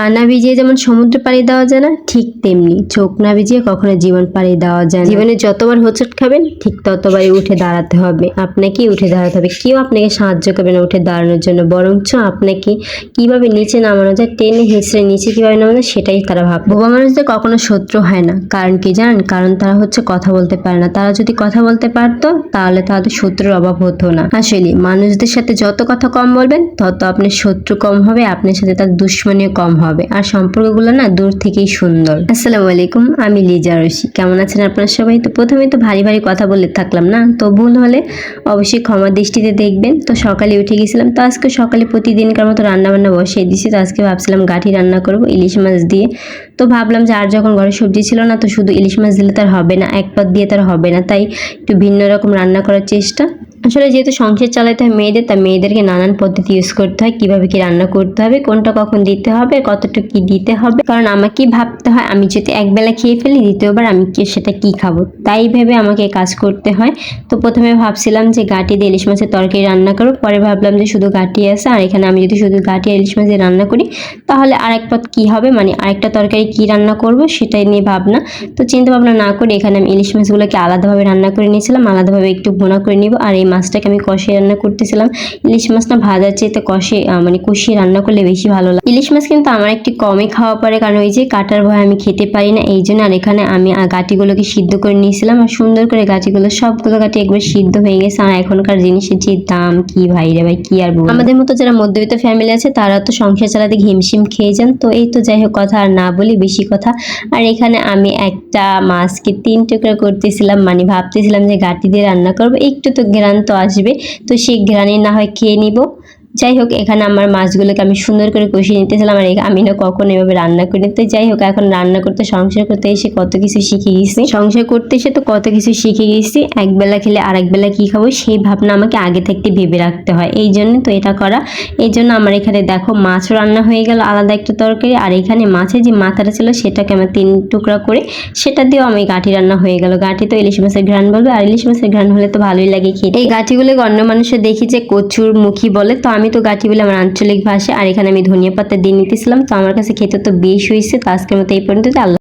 পা না ভিজিয়ে যেমন সমুদ্র পাড়ি দেওয়া যায় না, ঠিক তেমনি চোখ না ভিজিয়ে কখনো জীবন পাড়ি দেওয়া যায় জীবনে যতবার হোঁচট খাবেন, ঠিক ততবারই উঠে দাঁড়াতে হবে। আপনাকেই উঠে দাঁড়াতে হবে। কেউ আপনাকে সাহায্য করবে না উঠে দাঁড়ানোর জন্য। বরঞ্চ আপনাকে কীভাবে নিচে নামানো যায়, টেনে হেঁচড়ে নিচে কীভাবে নামানো যায়, সেটাই তারা ভাব বোবা মানুষদের কখনো শত্রু হয় না। কারণ কি জানেন? কারণ তারা হচ্ছে কথা বলতে পারে না। তারা যদি কথা বলতে পারতো, তাহলে তাদের শত্রুর অভাব হতো না। আসলে মানুষদের সাথে যত কথা কম বলবেন, তত আপনার শত্রু কম হবে, আপনার সাথে তার দুশ্মনীয় কম হবে। আর সম্পর্কগুলো না দূর থেকেই সুন্দর। আসসালামু আলাইকুম, আমি লিজা রশি। কেমন আছেন আপনারা সবাই? তো প্রথমে তো ভারী ভারী কথা বলে থাকলাম না? তো ভুল হলে অবশ্যই ক্ষমা দৃষ্টিতে দেখবেন। তো সকালে উঠে গেছিলাম। তো আজকে সকালে প্রতিদিনকার মতো রান্না বান্না বসিয়ে দিয়েছি। তো আজকে ভাবছিলাম গাঠি রান্না করব, ইলিশ মাছ দিয়ে। তো ভাবলাম যে আর যখন ঘরে সবজি ছিল না, তো শুধু ইলিশ মাছ দিলে তার হবে না। এক পদ দিয়ে তার হবে না। তাই একটু ভিন্ন রকম রান্না করার চেষ্টা। আসলে যেহেতু সংসার চালাতে হয় মেয়েদের, তা মেয়েদেরকে নানান পদ্ধতি ইউজ করতে হয়। কীভাবে কি রান্না করতে হবে, কোনটা কখন দিতে হবে, কতটুকু কি দিতে হবে। কারণ আমাকেই ভাবতে হয়, আমি যদি একবেলা খেয়ে ফেলি, দ্বিতীয়বার আমি কি, সেটা কি খাব? তাই ভেবে আমাকে কাজ করতে হয়। তো প্রথমে ভাবছিলাম যে গাটি দিয়ে ইলিশ মাছের তরকারি রান্না করো পরে ভাবলাম যে শুধু গাটি আছে, আর এখানে আমি যদি শুধু গাটি ইলিশ মাছ রান্না করি, তাহলে আরেক পথ কী হবে? মানে আরেকটা তরকারি কি রান্না করব, সেটাই নিয়ে ভাবনা। তো চিন্তা ভাবনা না করে এখানে আমি ইলিশ মাছগুলোকে আলাদাভাবে রান্না করে নিয়েছিলাম, আলাদাভাবে একটু ভুনা করে নিব, আর এই মাছটাকে আমি কষিয়ে রান্না করতেছিলাম। ইলিশ মাছ না ভাজার চেয়ে কষে মানে কষিয়ে রান্না করলে বেশি ভালো লাগে। ইলিশ মাছ কিন্তু আমার একটু কমই খাওয়া পড়ে, কারণ ওই যে কাটার ভয় আমি খেতে পারি না, এই জন্য আর এখানে আমি গাটিগুলোকে সিদ্ধ করে নিয়েছিলাম। আর সুন্দর করে গাটিগুলো, সবগুলো গাটি একবার সিদ্ধ হয়ে গেছে। আর এখনকার জিনিসের যে দাম, কি ভাই রে ভাই, কি আর বলব? আমাদের মতো যারা মধ্যবিত্ত ফ্যামিলি আছে, তারা তো সংসার চালাতে হিমশিম খেয়ে যান। তো এই তো যাই হোক, কথা আর না বলি, বেশি কথা। আর এখানে আমি একটা মাছকে তিন টুকরা করতেছিলাম মানে ভাবতেছিলাম যে গাটি দিয়ে রান্না করব। একটু তো ঘ্রাণ তো আসবে। তো সেই ঘ্রাণে না হয় খেয়ে নিব। যাই হোক এখানে আমার মাছগুলোকে আমি সুন্দর করে কষিয়ে নিতেছিলাম আর আমি না কখনো এভাবে রান্না করি তো যাই হোক এখন রান্না করতে, সংসার করতে এসে কত কিছু শিখে গেছি। সংসার করতে এসে তো কত কিছু শিখে গেছি। একবেলা খেলে আর একবেলা কী খাব, সেই ভাবনা আমাকে আগে থাকতে ভেবে রাখতে হয়। এই জন্য তো এটা করা। এই জন্য আমার এখানে দেখো মাছও রান্না হয়ে গেল আলাদা একটা তরকারি। আর এখানে মাছের যে মাথাটা ছিল, সেটাকে আমার তিন টুকরা করে, সেটা দিয়েও আমি গাঠি রান্না হয়ে গেল। গাঠি তো ইলিশ মাছের ঘ্রাণ বলবে, আর ইলিশ মাছের ঘ্রাণ হলে তো ভালোই লাগে খেতে। এই গাঠিগুলোকে অন্য মানুষের দেখি যে কচুর মুখী বলে, তো আমি তো গাঠি বলে আমার আঞ্চলিক ভাষা, আর এখানে আমি ধনিয়া পাতা দিয়ে নিতেছিলাম, তো আমার কাছে খেতে তো বেশ হয়েছে, তো আজকের মতো এই পর্যন্ত আল্লাহ